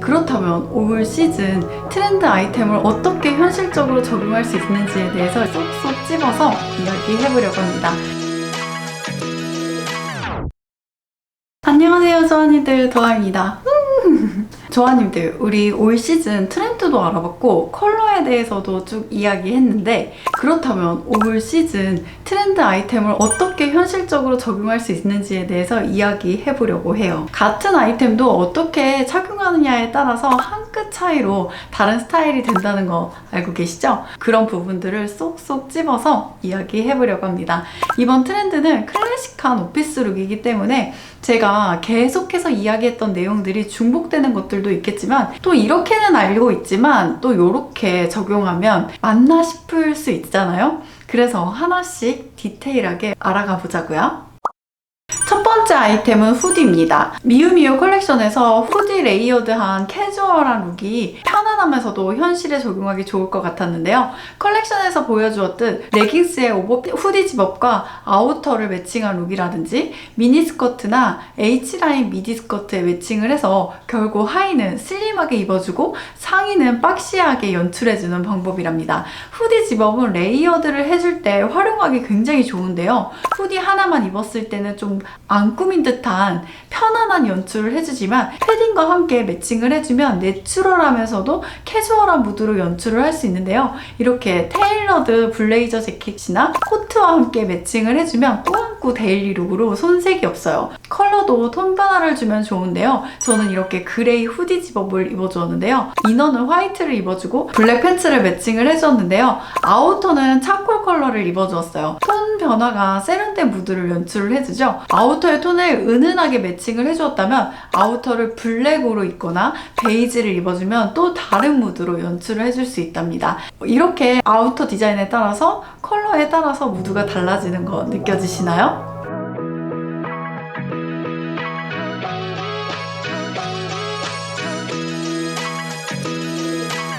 그렇다면 올 시즌 트렌드 아이템을 어떻게 현실적으로 적용할 수 있는지에 대해서 쏙쏙 집어서 이야기해보려고 합니다. 안녕하세요, 조아님들 도아입니다. 조아님들, 우리 올 시즌 트렌드도 알아봤고 컬러에 대해서도 쭉 이야기했는데 그렇다면 올 시즌 트렌드 아이템을 어떻게 현실적으로 적용할 수 있는지에 대해서 이야기해 보려고 해요. 같은 아이템도 어떻게 착용하느냐에 따라서 한 끗 차이로 다른 스타일이 된다는 거 알고 계시죠? 그런 부분들을 쏙쏙 집어서 이야기해 보려고 합니다. 이번 트렌드는 클래식한 오피스 룩이기 때문에 제가 계속해서 이야기했던 내용들이 중복되는 것들도 있겠지만 또 이렇게는 알고 있지만 또 이렇게 적용하면 맞나 싶을 수 있잖아요. 그래서 하나씩 디테일하게 알아가 보자고요. 첫 번째 아이템은 후디입니다. 미우미우 컬렉션에서 후디 레이어드한 캐주얼한 룩이 편 안하면서도 현실에 적용하기 좋을 것 같았는데요. 컬렉션에서 보여주었듯 레깅스의 오버 후디 집업과 아우터를 매칭한 룩이라든지 미니스커트나 H라인 미디스커트에 매칭을 해서 결국 하의는 슬림하게 입어주고 상의는 박시하게 연출해주는 방법이랍니다. 후디 집업은 레이어드를 해줄 때 활용하기 굉장히 좋은데요. 후디 하나만 입었을 때는 좀 안 꾸민 듯한 편안한 연출을 해주지만 패딩과 함께 매칭을 해주면 내추럴하면서도 캐주얼한 무드로 연출을 할 수 있는데요. 이렇게 테일러드 블레이저 재킷이나 코트와 함께 매칭을 해주면 꾸안꾸 데일리 룩으로 손색이 없어요. 컬러도 톤 변화를 주면 좋은데요. 저는 이렇게 그레이 후디 집업을 입어주었는데요. 이너는 화이트를 입어주고 블랙 팬츠를 매칭을 해주었는데요. 아우터는 차콜 컬러를 입어주었어요. 톤 변화가 세련된 무드를 연출을 해주죠. 아우터의 톤을 은은하게 매칭 을 해주었다면 아우터를 블랙으로 입거나 베이지를 입어주면 또 다른 무드로 연출을 해줄 수 있답니다. 이렇게 아우터 디자인에 따라서 컬러에 따라서 무드가 달라지는 거 느껴지시나요?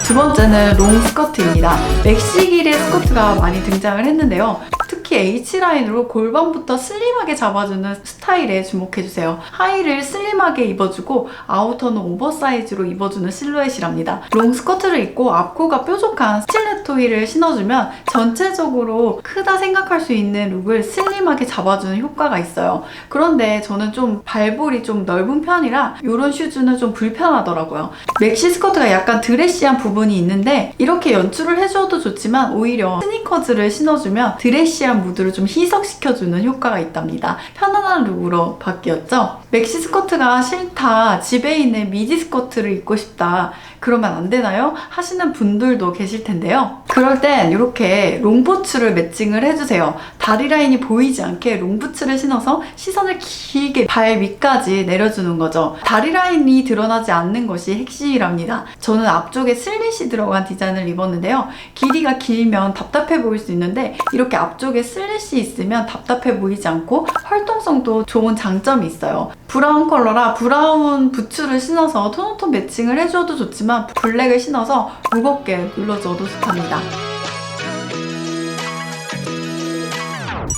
두 번째는 롱 스커트입니다. 맥시 길의 스커트가 많이 등장을 했는데요. 특히 H라인으로 골반부터 슬림하게 잡아주는 스타일에 주목해주세요. 하의를 슬림하게 입어주고 아우터는 오버사이즈로 입어주는 실루엣이랍니다. 롱 스커트를 입고 앞코가 뾰족한 스틸레토 힐을 신어주면 전체적으로 크다 생각할 수 있는 룩을 슬림하게 잡아주는 효과가 있어요. 그런데 저는 좀 발볼이 좀 넓은 편이라 이런 슈즈는 좀 불편하더라고요. 맥시 스커트가 약간 드레시한 부분이 있는데 이렇게 연출을 해줘도 좋지만 오히려 스니커즈를 신어주면 드레시한 무드를 좀 희석시켜주는 효과가 있답니다. 편안한 룩으로 바뀌었죠? 맥시 스커트가 싫다, 집에 있는 미디 스커트를 입고 싶다, 그러면 안 되나요? 하시는 분들도 계실 텐데요. 그럴 땐 이렇게 롱부츠를 매칭을 해주세요. 다리 라인이 보이지 않게 롱부츠를 신어서 시선을 길게 발 위까지 내려주는 거죠. 다리 라인이 드러나지 않는 것이 핵심이랍니다. 저는 앞쪽에 슬릿이 들어간 디자인을 입었는데요. 길이가 길면 답답해 보일 수 있는데 이렇게 앞쪽에 슬릿이 있으면 답답해 보이지 않고 활동성도 좋은 장점이 있어요. 브라운 컬러라 브라운 부츠를 신어서 톤온톤 매칭을 해줘도 좋지만 블랙을 신어서 무겁게 눌러줘도 좋답니다.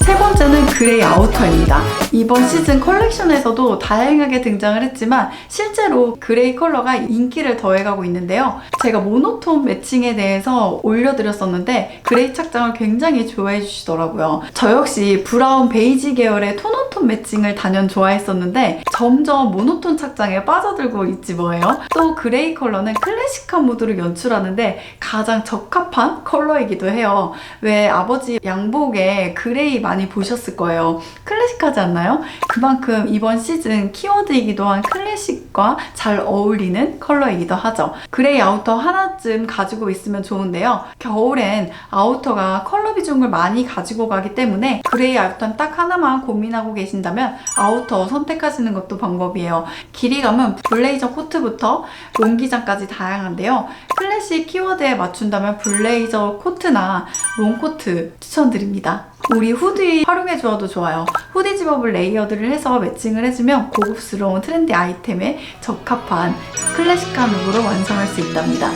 세 번째는 그레이 아우터입니다. 이번 시즌 컬렉션에서도 다양하게 등장을 했지만 실제로 그레이 컬러가 인기를 더해가고 있는데요. 제가 모노톤 매칭에 대해서 올려드렸었는데 그레이 착장을 굉장히 좋아해 주시더라고요. 저 역시 브라운 베이지 계열의 톤온톤 매칭을 단연 좋아했었는데 점점 모노톤 착장에 빠져들고 있지 뭐예요. 또 그레이 컬러는 클래식한 무드를 연출하는데 가장 적합한 컬러이기도 해요. 왜 아버지 양복에 그레이 많이 보셨을 거예요. 클래식하지 않나요? 그만큼 이번 시즌 키워드이기도 한 클래식과 잘 어울리는 컬러이기도 하죠. 그레이 아우터 하나쯤 가지고 있으면 좋은데요. 겨울엔 아우터가 컬러 비중을 많이 가지고 가기 때문에 그레이 아우터는 딱 하나만 고민하고 계신다면 아우터 선택하시는 것도 방법이에요. 길이감은 블레이저 코트부터 롱기장까지 다양한데요. 클래식 키워드에 맞춘다면 블레이저 코트나 롱코트 추천드립니다. 우리 후디 활용해 주어도 좋아요. 후디 집업을 레이어드를 해서 매칭을 해주면 고급스러운 트렌디 아이템에 적합한 클래식한 룩으로 완성할 수 있답니다.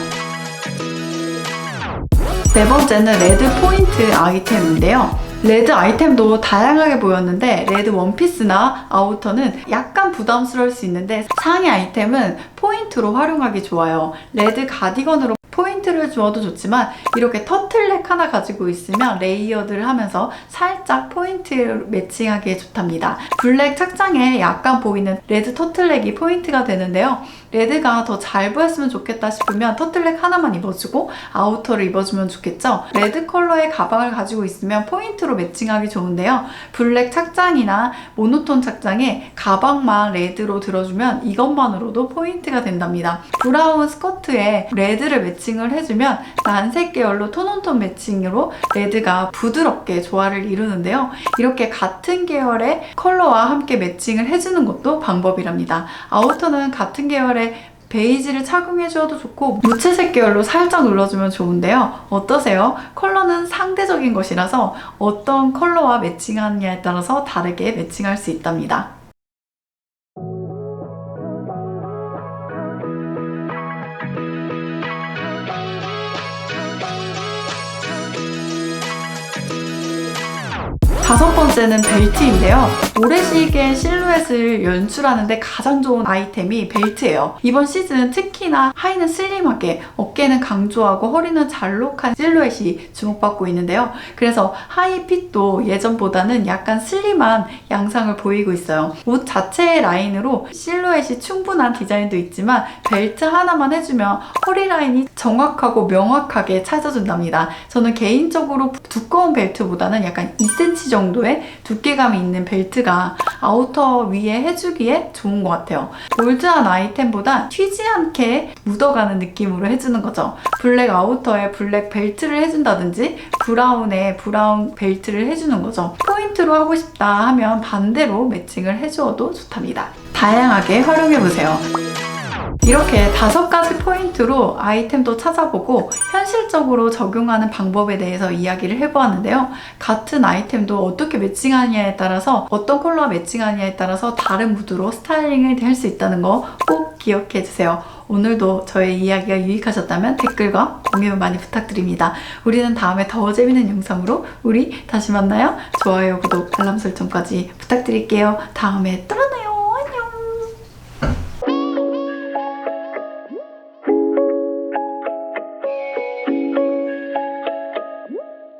네 번째는 레드 포인트 아이템인데요. 레드 아이템도 다양하게 보였는데 레드 원피스나 아우터는 약간 부담스러울 수 있는데 상의 아이템은 포인트로 활용하기 좋아요. 레드 가디건으로 포인트 를 주어도 좋지만 이렇게 터틀넥 하나 가지고 있으면 레이어드를 하면서 살짝 포인트를 매칭하기에 좋답니다. 블랙 착장에 약간 보이는 레드 터틀넥이 포인트가 되는데요. 레드가 더 잘 보였으면 좋겠다 싶으면 터틀넥 하나만 입어주고 아우터를 입어주면 좋겠죠. 레드 컬러의 가방을 가지고 있으면 포인트로 매칭하기 좋은데요. 블랙 착장이나 모노톤 착장에 가방만 레드로 들어주면 이것만으로도 포인트가 된답니다. 브라운 스커트에 레드를 매칭을 해주면 난색 계열로 톤온톤 매칭으로 레드가 부드럽게 조화를 이루는데요. 이렇게 같은 계열의 컬러와 함께 매칭을 해주는 것도 방법이랍니다. 아우터는 같은 계열의 베이지를 착용해 주어도 좋고 무채색 계열로 살짝 눌러주면 좋은데요. 어떠세요? 컬러는 상대적인 것이라서 어떤 컬러와 매칭하느냐에 따라서 다르게 매칭할 수 있답니다. 다섯 번째는 벨트인데요. 모래시계 실루엣을 연출하는데 가장 좋은 아이템이 벨트예요. 이번 시즌 특히나 하의는 슬림하게, 어깨는 강조하고 허리는 잘록한 실루엣이 주목받고 있는데요. 그래서 하의 핏도 예전보다는 약간 슬림한 양상을 보이고 있어요. 옷 자체의 라인으로 실루엣이 충분한 디자인도 있지만 벨트 하나만 해주면 허리 라인이 정확하고 명확하게 찾아준답니다. 저는 개인적으로 두꺼운 벨트보다는 약간 2cm 정도 의 두께감이 있는 벨트가 아우터 위에 해주기에 좋은 것 같아요. 볼드한 아이템보다 튀지 않게 묻어가는 느낌으로 해주는 거죠. 블랙 아우터에 블랙 벨트를 해준다든지 브라운에 브라운 벨트를 해주는 거죠. 포인트로 하고 싶다 하면 반대로 매칭을 해주어도 좋답니다. 다양하게 활용해보세요. 이렇게 다섯 가지 포인트로 아이템도 찾아보고 현실적으로 적용하는 방법에 대해서 이야기를 해보았는데요. 같은 아이템도 어떻게 매칭하느냐에 따라서 어떤 컬러와 매칭하느냐에 따라서 다른 무드로 스타일링을 할 수 있다는 거 꼭 기억해 주세요. 오늘도 저의 이야기가 유익하셨다면 댓글과 공유 많이 부탁드립니다. 우리는 다음에 더 재밌는 영상으로 우리 다시 만나요. 좋아요, 구독, 알람 설정까지 부탁드릴게요. 다음에 또 만나요.